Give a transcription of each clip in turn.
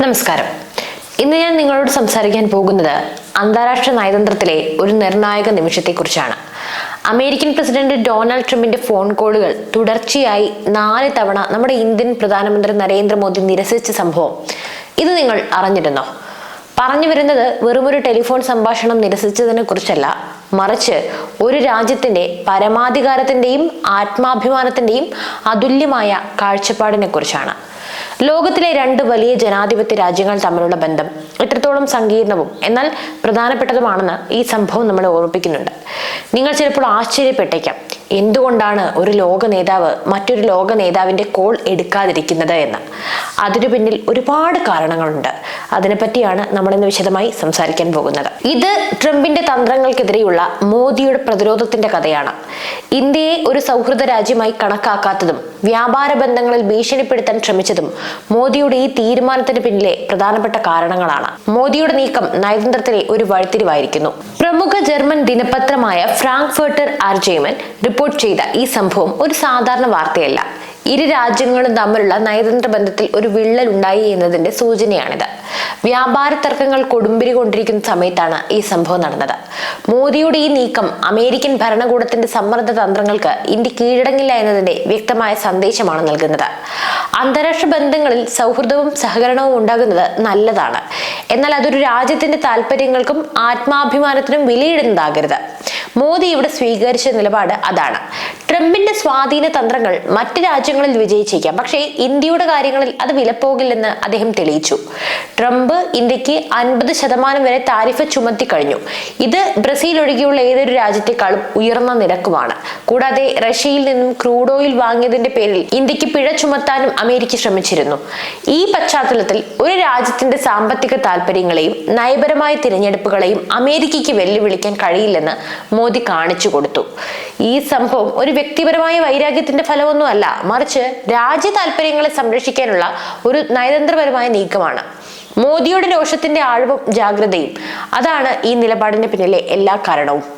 നമസ്കാരം. ഇന്ന് ഞാൻ നിങ്ങളോട് സംസാരിക്കാൻ പോകുന്നത് അന്താരാഷ്ട്ര നയതന്ത്രത്തിലെ ഒരു നിർണായക നിമിഷത്തെക്കുറിച്ചാണ്. അമേരിക്കൻ പ്രസിഡന്റ് ഡൊണാൾഡ് ട്രംപിന്റെ ഫോൺ കോളുകൾ തുടർച്ചയായി നാല് തവണ നമ്മുടെ ഇന്ത്യൻ പ്രധാനമന്ത്രി നരേന്ദ്രമോദി നിരസിച്ച സംഭവം. ഇത് നിങ്ങൾ അറിഞ്ഞിരുന്നോ? പറഞ്ഞു വരുന്നത് വെറുമൊരു ടെലിഫോൺ സംഭാഷണം നിരസിച്ചതിനെ കുറിച്ചല്ല. മറിച്ച് ഒരു രാജ്യത്തിന്റെ പരമാധികാരത്തിന്റെയും ആത്മാഭിമാനത്തിന്റെയും അതുല്യമായ കാഴ്ചപ്പാടിനെ കുറിച്ചാണ്. ലോകത്തിലെ രണ്ട് വലിയ ജനാധിപത്യ രാജ്യങ്ങൾ തമ്മിലുള്ള ബന്ധം എത്രത്തോളം സങ്കീർണവും എന്നാൽ പ്രധാനപ്പെട്ടതുമാണെന്ന് ഈ സംഭവം നമ്മളെ ഓർമ്മിപ്പിക്കുന്നുണ്ട്. നിങ്ങൾ ചിലപ്പോൾ ആശ്ചര്യപ്പെട്ടേക്കാം. എന്തുകൊണ്ടാണ് ഒരു ലോക നേതാവ് മറ്റൊരു ലോക നേതാവിന്റെ കോൾ എടുക്കാതിരിക്കുന്നത് എന്ന്? അതിനു പിന്നിൽ ഒരുപാട് കാരണങ്ങളുണ്ട്. അതിനെപ്പറ്റിയാണ് നമ്മൾ ഇന്ന് വിശദമായി സംസാരിക്കാൻ പോകുന്നത്. ഇത് ട്രംപിന്റെ തന്ത്രങ്ങൾക്കെതിരെയുള്ള മോദിയുടെ പ്രതിരോധത്തിന്റെ കഥയാണ്. ഇന്ത്യയെ ഒരു സൗഹൃദ രാജ്യമായി കണക്കാക്കാത്തതും വ്യാപാര ബന്ധങ്ങളിൽ ഭീഷണിപ്പെടുത്താൻ ശ്രമിച്ചതും മോദിയുടെ ഈ തീരുമാനത്തിന് പിന്നിലെ പ്രധാനപ്പെട്ട കാരണങ്ങളാണ്. മോദിയുടെ നീക്കം നയതന്ത്രത്തിലെ ഒരു വഴിത്തിരിവായിരിക്കുന്നു. പ്രമുഖ ജർമ്മൻ ദിനപത്രമായ ഫ്രാങ്ക്ഫർട്ടർ ആർജേമൻ റിപ്പോർട്ട് ചെയ്ത ഈ സംഭവം ഒരു സാധാരണ വാർത്തയല്ല. ഇരു രാജ്യങ്ങളും തമ്മിലുള്ള നയതന്ത്ര ബന്ധത്തിൽ ഒരു വിള്ളൽ ഉണ്ടായി എന്നതിന്റെ സൂചനയാണിത്. വ്യാപാര തർക്കങ്ങൾ കൊടുമ്പിരി കൊണ്ടിരിക്കുന്ന സമയത്താണ് ഈ സംഭവം നടന്നത്. മോദിയുടെ ഈ നീക്കം അമേരിക്കൻ ഭരണകൂടത്തിന്റെ സമ്മർദ്ദ തന്ത്രങ്ങൾക്ക് ഇന്ത്യ കീഴടങ്ങില്ല എന്നതിന്റെ വ്യക്തമായ സന്ദേശമാണ് നൽകുന്നത്. അന്താരാഷ്ട്ര ബന്ധങ്ങളിൽ സൗഹൃദവും സഹകരണവും ഉണ്ടാകുന്നത് നല്ലതാണ്. എന്നാൽ അതൊരു രാജ്യത്തിന്റെ താല്പര്യങ്ങൾക്കും ആത്മാഭിമാനത്തിനും വിലയിടുന്നതാകരുത്. മോദി ഇവിടെ സ്വീകരിച്ച നിലപാട് അതാണ്. ട്രംപിന്റെ സ്വാധീന തന്ത്രങ്ങൾ മറ്റ് രാജ്യങ്ങളിൽ വിജയിച്ചേക്കാം പക്ഷേ ഇന്ത്യയുടെ കാര്യങ്ങളിൽ അത് വിലപ്പോകില്ലെന്ന് അദ്ദേഹം തെളിയിച്ചു. ട്രംപ് ഇന്ത്യയ്ക്ക് അൻപത് ശതമാനം വരെ താരിഫ് ചുമത്തി കഴിഞ്ഞു. ഇത് ബ്രസീൽ ഒഴികെയുള്ള ഏതൊരു രാജ്യത്തെക്കാളും ഉയർന്ന നിരക്കുമാണ്. കൂടാതെ റഷ്യയിൽ നിന്നും ക്രൂഡ് ഓയിൽ വാങ്ങിയതിന്റെ പേരിൽ ഇന്ത്യയ്ക്ക് പിഴ ചുമത്താനും അമേരിക്ക ശ്രമിച്ചിരുന്നു. ഈ പശ്ചാത്തലത്തിൽ ഒരു രാജ്യത്തിന്റെ സാമ്പത്തിക താല്പര്യങ്ങളെയും നയപരമായ തിരഞ്ഞെടുപ്പുകളെയും അമേരിക്കയ്ക്ക് വെല്ലുവിളിക്കാൻ കഴിയില്ലെന്ന് മോദി കാണിച്ചു കൊടുത്തു. ഈ സംഭവം ഒരു വ്യക്തിപരമായ വൈരാഗ്യത്തിന്റെ ഫലമൊന്നും അല്ല മറിച്ച് രാജ്യ താല്പര്യങ്ങളെ സംരക്ഷിക്കാനുള്ള ഒരു നയതന്ത്രപരമായ നീക്കമാണ്. മോദിയുടെ രോഷത്തിന്റെ ആഴവും ജാഗ്രതയും. അതാണ് ഈ നിലപാടിന് പിന്നിലെ എല്ലാ കാരണവും.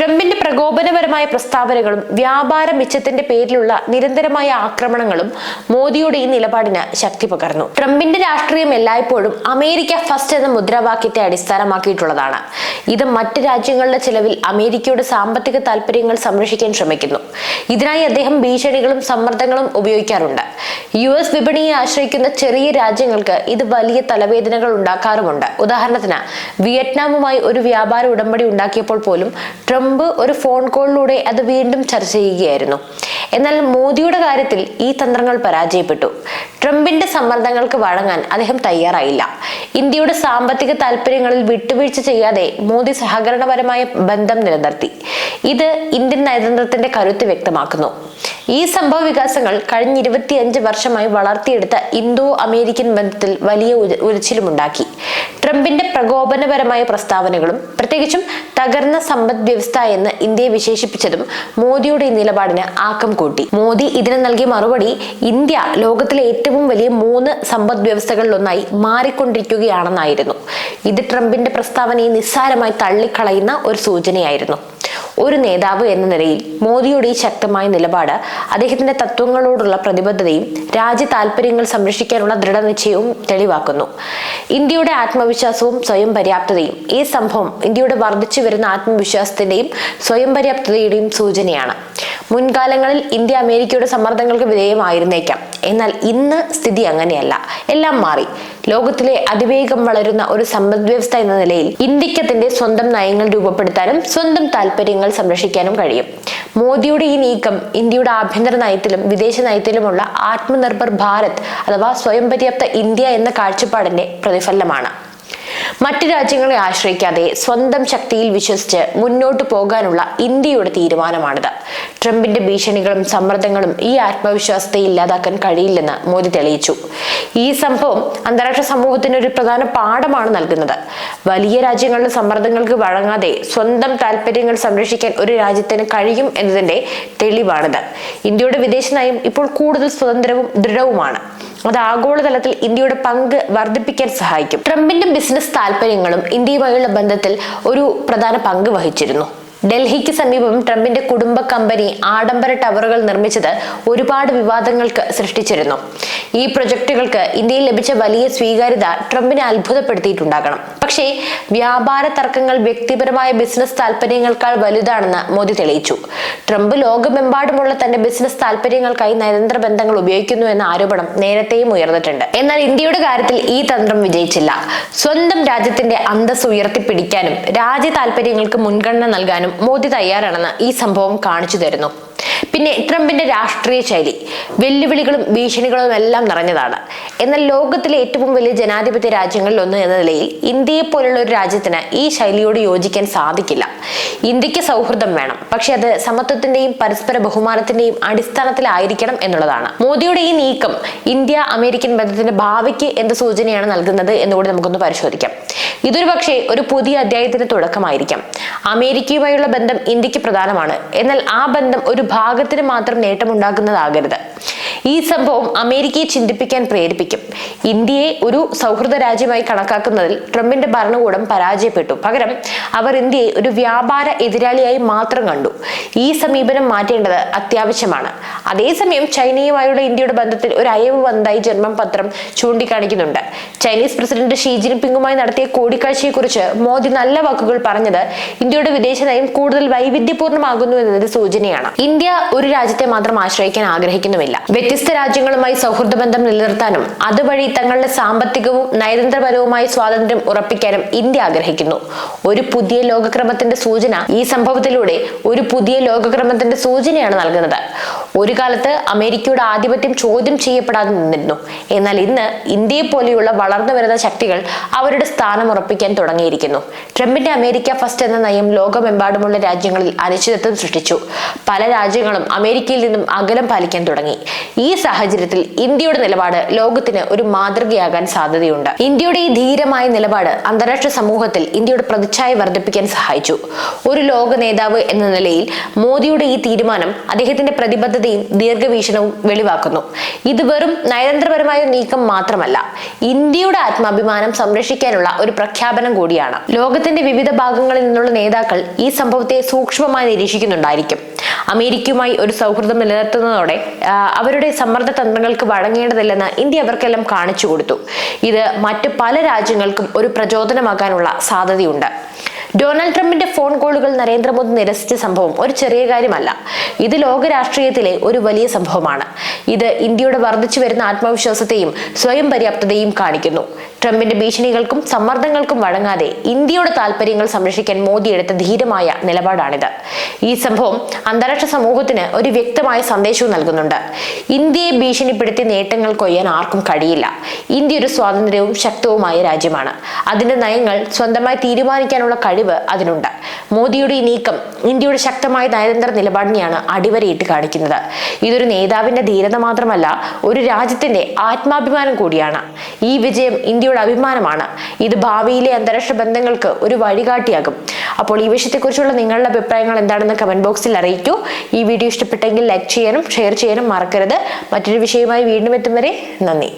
ട്രംപിന്റെ പ്രകോപനപരമായ പ്രസ്താവനകളും വ്യാപാര മിച്ചത്തിന്റെ പേരിലുള്ള നിരന്തരമായ ആക്രമണങ്ങളും മോദിയുടെ ഈ നിലപാടിന് ശക്തി പകർന്നു. ട്രംപിന്റെ രാഷ്ട്രീയം എല്ലായ്പ്പോഴും അമേരിക്ക ഫസ്റ്റ് എന്ന മുദ്രാവാക്യത്തെ അടിസ്ഥാനമാക്കിയിട്ടുള്ളതാണ്. ഇത് മറ്റ് രാജ്യങ്ങളുടെ ചിലവിൽ അമേരിക്കയുടെ സാമ്പത്തിക താല്പര്യങ്ങൾ സംരക്ഷിക്കാൻ ശ്രമിക്കുന്നു. ഇതിനായി അദ്ദേഹം ഭീഷണികളും സമ്മർദ്ദങ്ങളും ഉപയോഗിക്കാറുണ്ട്. യു എസ് വിപണിയെ ആശ്രയിക്കുന്ന ചെറിയ രാജ്യങ്ങൾക്ക് ഇത് വലിയ തലവേദനകൾ ഉണ്ടാക്കാറുമുണ്ട്. ഉദാഹരണത്തിന് വിയറ്റ്നാമുമായി ഒരു വ്യാപാര ഉടമ്പടി ഉണ്ടാക്കിയപ്പോൾ പോലും ട്രംപ് ഒരു ഫോൺ കോളിലൂടെ അത് വീണ്ടും ചർച്ച ചെയ്യുകയായിരുന്നു. എന്നാൽ മോദിയുടെ കാര്യത്തിൽ ഈ തന്ത്രങ്ങൾ പരാജയപ്പെട്ടു. ട്രംപിന്റെ സമ്മർദ്ദങ്ങൾക്ക് വഴങ്ങാൻ അദ്ദേഹം തയ്യാറായില്ല. ഇന്ത്യയുടെ സാമ്പത്തിക താല്പര്യങ്ങളിൽ വിട്ടുവീഴ്ച ചെയ്യാതെ മോദി സഹകരണപരമായ ബന്ധം നിലനിർത്തി. ഇത് ഇന്ത്യൻ നയതന്ത്രത്തിന്റെ കരുത്ത് വ്യക്തമാക്കുന്നു. ഈ സംഭവ വികാസങ്ങൾ കഴിഞ്ഞ ഇരുപത്തിയഞ്ച് വർഷമായി വളർത്തിയെടുത്ത ഇന്തോ അമേരിക്കൻ ബന്ധത്തിൽ വലിയ ഉരച്ചിലുമുണ്ടാക്കി. ട്രംപിന്റെ പ്രകോപനപരമായ പ്രസ്താവനകളും പ്രത്യേകിച്ചും തകർന്ന സമ്പദ് വ്യവസ്ഥ എന്ന് ഇന്ത്യയെ വിശേഷിപ്പിച്ചതും മോദിയുടെ നിലപാടിന് ആക്കം കൂട്ടി. മോദി ഇതിന് നൽകിയ മറുപടി ഇന്ത്യ ലോകത്തിലെ ഏറ്റവും വലിയ മൂന്ന് സമ്പദ് വ്യവസ്ഥകളിലൊന്നായി മാറിക്കൊണ്ടിരിക്കുകയാണെന്നായിരുന്നു. ഇത് ട്രംപിന്റെ പ്രസ്താവനയെ നിസ്സാരമായി തള്ളിക്കളയുന്ന ഒരു സൂചനയായിരുന്നു. ഒരു നേതാവ് എന്ന നിലയിൽ മോദിയുടെ ഈ ശക്തമായ നിലപാട് അദ്ദേഹത്തിന്റെ തത്വങ്ങളോടുള്ള പ്രതിബദ്ധതയും രാജ്യ താല്പര്യങ്ങൾ സംരക്ഷിക്കാനുള്ള ദൃഢനിശ്ചയവും തെളിവാക്കുന്നു. ഇന്ത്യയുടെ ആത്മവിശ്വാസവും സ്വയം പര്യാപ്തതയും ഈ സംഭവം ഇന്ത്യയുടെ വർദ്ധിച്ചു വരുന്ന ആത്മവിശ്വാസത്തിന്റെയും സ്വയം പര്യാപ്തതയുടെയും സൂചനയാണ്. മുൻകാലങ്ങളിൽ ഇന്ത്യ അമേരിക്കയുടെ സമ്മർദ്ദങ്ങൾക്ക് വിധേയമായിരുന്നേക്കാം. എന്നാൽ ഇന്ന് സ്ഥിതി അങ്ങനെയല്ല. എല്ലാം മാറി. ലോകത്തിലെ അതിവേഗം വളരുന്ന ഒരു സമ്പദ് വ്യവസ്ഥ എന്ന നിലയിൽ ഇന്ത്യയ്ക്ക് അതിന്റെ സ്വന്തം നയങ്ങൾ രൂപപ്പെടുത്താനും സ്വന്തം താല്പര്യങ്ങൾ സംരക്ഷിക്കാനും കഴിയും. മോദിയുടെ ഈ നീക്കം ഇന്ത്യയുടെ ആഭ്യന്തര നയത്തിലും വിദേശ നയത്തിലുമുള്ള ആത്മനിർഭർ ഭാരത് അഥവാ സ്വയം പര്യാപ്ത ഇന്ത്യ എന്ന കാഴ്ചപ്പാടിന്റെ പ്രതിഫലനമാണ്. മറ്റു രാജ്യങ്ങളെ ആശ്രയിക്കാതെ സ്വന്തം ശക്തിയിൽ വിശ്വസിച്ച് മുന്നോട്ട് പോകാനുള്ള ഇന്ത്യയുടെ തീരുമാനമാണിത്. ട്രംപിന്റെ ഭീഷണികളും സമ്മർദ്ദങ്ങളും ഈ ആത്മവിശ്വാസത്തെ ഇല്ലാതാക്കാൻ കഴിയില്ലെന്ന് മോദി തെളിയിച്ചു. ഈ സംഭവം അന്താരാഷ്ട്ര സമൂഹത്തിന് ഒരു പ്രധാന പാഠമാണ് നൽകുന്നത്. വലിയ രാജ്യങ്ങളുടെ സമ്മർദ്ദങ്ങൾക്ക് വഴങ്ങാതെ സ്വന്തം താല്പര്യങ്ങൾ സംരക്ഷിക്കാൻ ഒരു രാജ്യത്തിന് കഴിയും എന്നതിന്റെ തെളിവാണിത്. ഇന്ത്യയുടെ വിദേശ നയം ഇപ്പോൾ കൂടുതൽ സ്വതന്ത്രവും ദൃഢവുമാണ്. അത് ആഗോളതലത്തിൽ ഇന്ത്യയുടെ പങ്ക് വർദ്ധിപ്പിക്കാൻ സഹായിക്കും. ട്രംപിന്റെ ബിസിനസ് താല്പര്യങ്ങളും ഇന്ത്യയുമായുള്ള ബന്ധത്തിൽ ഒരു പ്രധാന പങ്ക് വഹിച്ചിരുന്നു. ഡൽഹിക്ക് സമീപം ട്രംപിന്റെ കുടുംബ കമ്പനി ആഡംബര ടവറുകൾ നിർമ്മിച്ചത് ഒരുപാട് വിവാദങ്ങൾക്ക് സൃഷ്ടിച്ചിരുന്നു. ഈ പ്രൊജക്ടുകൾക്ക് ഇന്ത്യയിൽ ലഭിച്ച വലിയ സ്വീകാര്യത ട്രംപിനെ അത്ഭുതപ്പെടുത്തിയിട്ടുണ്ടാകണം. പക്ഷേ വ്യാപാര തർക്കങ്ങൾ വ്യക്തിപരമായ ബിസിനസ് താല്പര്യങ്ങൾക്കാൾ വലുതാണെന്ന് മോദി തെളിയിച്ചു. ട്രംപ് ലോകമെമ്പാടുമുള്ള തന്റെ ബിസിനസ് താല്പര്യങ്ങൾക്കായി നയതന്ത്ര ബന്ധങ്ങൾ ഉപയോഗിക്കുന്നു എന്ന ആരോപണം നേരത്തെയും ഉയർന്നിട്ടുണ്ട്. എന്നാൽ ഇന്ത്യയുടെ കാര്യത്തിൽ ഈ തന്ത്രം വിജയിച്ചില്ല. സ്വന്തം രാജ്യത്തിന്റെ അന്തസ് ഉയർത്തിപ്പിടിക്കാനും രാജ്യ താല്പര്യങ്ങൾക്ക് മുൻഗണന നൽകാനും മോദി തയ്യാറാണെന്ന് ഈ സംഭവം കാണിച്ചു തരുന്നു. പിന്നെ ട്രംപിന്റെ രാഷ്ട്രീയ ശൈലി. വെല്ലുവിളികളും ഭീഷണികളും എല്ലാം നിറഞ്ഞതാണ്. എന്നാൽ ലോകത്തിലെ ഏറ്റവും വലിയ ജനാധിപത്യ രാജ്യങ്ങളിൽ ഒന്ന് എന്ന നിലയിൽ ഇന്ത്യയെ പോലുള്ള ഒരു രാജ്യത്തിന് ഈ ശൈലിയോട് യോജിക്കാൻ സാധിക്കില്ല. ഇന്ത്യയ്ക്ക് സൗഹൃദം വേണം. പക്ഷെ അത് സമത്വത്തിന്റെയും പരസ്പര ബഹുമാനത്തിന്റെയും അടിസ്ഥാനത്തിലായിരിക്കണം എന്നുള്ളതാണ്. മോദിയുടെ ഈ നീക്കം ഇന്ത്യ അമേരിക്കൻ ബന്ധത്തിന്റെ ഭാവിക്ക് എന്ത് സൂചനയാണ് നൽകുന്നത് എന്നുകൂടി നമുക്കൊന്ന് പരിശോധിക്കാം. ഇതൊരു പക്ഷേ ഒരു പുതിയ അധ്യായത്തിന്റെ തുടക്കമായിരിക്കാം. അമേരിക്കയുമായുള്ള ബന്ധം ഇന്ത്യയ്ക്ക് പ്രധാനമാണ്. എന്നാൽ ആ ബന്ധം ഒരു ഭാഗത്തിന് മാത്രം നേട്ടമുണ്ടാക്കുന്നതാകരുത്. ഈ സംഭവം അമേരിക്കയെ ചിന്തിപ്പിക്കാൻ പ്രേരിപ്പിക്കും. ഇന്ത്യയെ ഒരു സൗഹൃദ രാജ്യമായി കണക്കാക്കുന്നതിൽ ട്രംപിന്റെ ഭരണകൂടം പരാജയപ്പെട്ടു. പകരം അവർ ഇന്ത്യയെ ഒരു വ്യാപാര എതിരാളിയായി മാത്രം കണ്ടു. ഈ സമീപനം മാറ്റേണ്ടത് അത്യാവശ്യമാണ്. അതേസമയം ചൈനയുമായുള്ള ഇന്ത്യയുടെ ബന്ധത്തിൽ ഒരു അയവ് വന്നതായി ജർമ്മൻ പത്രം ചൂണ്ടിക്കാണിക്കുന്നുണ്ട്. ചൈനീസ് പ്രസിഡന്റ് ഷീ ജിൻപിങ്ങുമായി നടത്തിയ കൂടിക്കാഴ്ചയെക്കുറിച്ച് മോദി നല്ല വാക്കുകൾ പറഞ്ഞത് ഇന്ത്യയുടെ വിദേശ നയം കൂടുതൽ വൈവിധ്യപൂർണമാകുന്നു എന്നതിന്റെ സൂചനയാണ്. ഇന്ത്യ ഒരു രാജ്യത്തെ മാത്രം ആശ്രയിക്കാൻ ആഗ്രഹിക്കുന്നുമില്ല. വ്യത്യസ്ത രാജ്യങ്ങളുമായി സൗഹൃദ ബന്ധം നിലനിർത്താനും അതുവഴി തങ്ങളുടെ സാമ്പത്തികവും നയതന്ത്രപരവുമായ സ്വാതന്ത്ര്യം ഉറപ്പിക്കാനും ഇന്ത്യ ആഗ്രഹിക്കുന്നു. ഒരു പുതിയ ലോകക്രമത്തിന്റെ സൂചന ഈ സംഭവത്തിലൂടെ ഒരു പുതിയ ലോകക്രമത്തിന്റെ സൂചനയാണ് നൽകുന്നത്. ഒരു കാലത്ത് അമേരിക്കയുടെ ആധിപത്യം ചോദ്യം ചെയ്യപ്പെടാതെ നിന്നിരുന്നു. എന്നാൽ ഇന്ന് ഇന്ത്യയെ പോലെയുള്ള വളർന്നു വരുന്ന ശക്തികൾ അവരുടെ സ്ഥാനം ഉറപ്പിക്കാൻ തുടങ്ങിയിരിക്കുന്നു. ട്രംപിന്റെ അമേരിക്ക ഫസ്റ്റ് എന്ന നയം ലോകമെമ്പാടുമുള്ള രാജ്യങ്ങളിൽ അനിശ്ചിതത്വം സൃഷ്ടിച്ചു. പല രാജ്യങ്ങളും അമേരിക്കയിൽ നിന്നും അകലം പാലിക്കാൻ തുടങ്ങി. ഈ സാഹചര്യത്തിൽ ഇന്ത്യയുടെ നിലപാട് ലോകത്തിന് ഒരു മാതൃകയാകാൻ സാധ്യതയുണ്ട്. ഇന്ത്യയുടെ ഈ ധീരമായ നിലപാട് അന്താരാഷ്ട്ര സമൂഹത്തിൽ ഇന്ത്യയുടെ പ്രതിച്ഛായ വർദ്ധിപ്പിക്കാൻ സഹായിച്ചു. ഒരു ലോക നേതാവ് എന്ന നിലയിൽ മോദിയുടെ ഈ തീരുമാനം അദ്ദേഹത്തിന്റെ പ്രതിബദ്ധതയും ദീർഘവീക്ഷണവും വെളിവാക്കുന്നു. ഇത് വെറും നയതന്ത്രപരമായ നീക്കം മാത്രമല്ല ഇന്ത്യയുടെ ആത്മാഭിമാനം സംരക്ഷിക്കാനുള്ള ഒരു പ്രഖ്യാപനം കൂടിയാണ്. ലോകത്തിന്റെ വിവിധ ഭാഗങ്ങളിൽ നിന്നുള്ള നേതാക്കൾ ഈ സംഭവത്തെ സൂക്ഷ്മമായി നിരീക്ഷിക്കുന്നുണ്ടായിരിക്കും. അമേരിക്കയുമായി ഒരു സൗഹൃദം നിലനിർത്തുന്നതോടെ അവരുടെ സമ്മർദ്ദ തന്ത്രങ്ങൾക്ക് വഴങ്ങേണ്ടതില്ലെന്ന് ഇന്ത്യ അവർക്കെല്ലാം കാണിച്ചു കൊടുത്തു. ഇത് മറ്റ് പല രാജ്യങ്ങൾക്കും ഒരു പ്രചോദനമാകാനുള്ള സാധ്യതയുണ്ട്. ഡൊണാൾഡ് ട്രംപിന്റെ ഫോൺ കോളുകൾ നരേന്ദ്രമോദി നിരസിച്ച സംഭവം ഒരു ചെറിയ കാര്യമല്ല. ഇത് ലോക രാഷ്ട്രീയത്തിലെ ഒരു വലിയ സംഭവമാണ്. ഇത് ഇന്ത്യയുടെ വർദ്ധിച്ചു വരുന്ന ആത്മവിശ്വാസത്തെയും സ്വയം പര്യാപ്തതയും കാണിക്കുന്നു. ട്രംപിന്റെ ഭീഷണികൾക്കും സമ്മർദ്ദങ്ങൾക്കും വഴങ്ങാതെ ഇന്ത്യയുടെ താല്പര്യങ്ങൾ സംരക്ഷിക്കാൻ മോദി എടുത്ത ധീരമായ നിലപാടാണിത്. ഈ സംഭവം അന്താരാഷ്ട്ര സമൂഹത്തിന് ഒരു വ്യക്തമായ സന്ദേശവും നൽകുന്നുണ്ട്. ഇന്ത്യയെ ഭീഷണിപ്പെടുത്തി നേട്ടങ്ങൾ കൊയ്യാൻ ആർക്കും കഴിയില്ല. ഇന്ത്യ ഒരു സ്വാതന്ത്ര്യവും ശക്തവുമായ രാജ്യമാണ്. അതിന്റെ നയങ്ങൾ സ്വന്തമായി തീരുമാനിക്കാനുള്ള കഴിവ് അതിനുണ്ട്. മോദിയുടെ ഈ നീക്കം ഇന്ത്യയുടെ ശക്തമായ നയതന്ത്ര നിലപാടിനെയാണ് അടിവരയിട്ട് കാണിക്കുന്നത്. ഇതൊരു നേതാവിന്റെ ധീരത മാത്രമല്ല ഒരു രാജ്യത്തിന്റെ ആത്മാഭിമാനം കൂടിയാണ്. ഈ വിജയം ഇന്ത്യയുടെ അഭിമാനമാണ്. ഇത് ഭാവിയിലെ അന്താരാഷ്ട്ര ബന്ധങ്ങൾക്ക് ഒരു വഴികാട്ടിയാകും. അപ്പോൾ ഈ വിഷയത്തെക്കുറിച്ചുള്ള നിങ്ങളുടെ അഭിപ്രായങ്ങൾ എന്താണെന്ന് കമന്റ് ബോക്സിൽ അറിയിക്കൂ. ഈ വീഡിയോ ഇഷ്ടപ്പെട്ടെങ്കിൽ ലൈക്ക് ചെയ്യാനും ഷെയർ ചെയ്യാനും മറക്കരുത്. മറ്റൊരു വിഷയവുമായി വീണ്ടും എത്തും വരെ നന്ദി.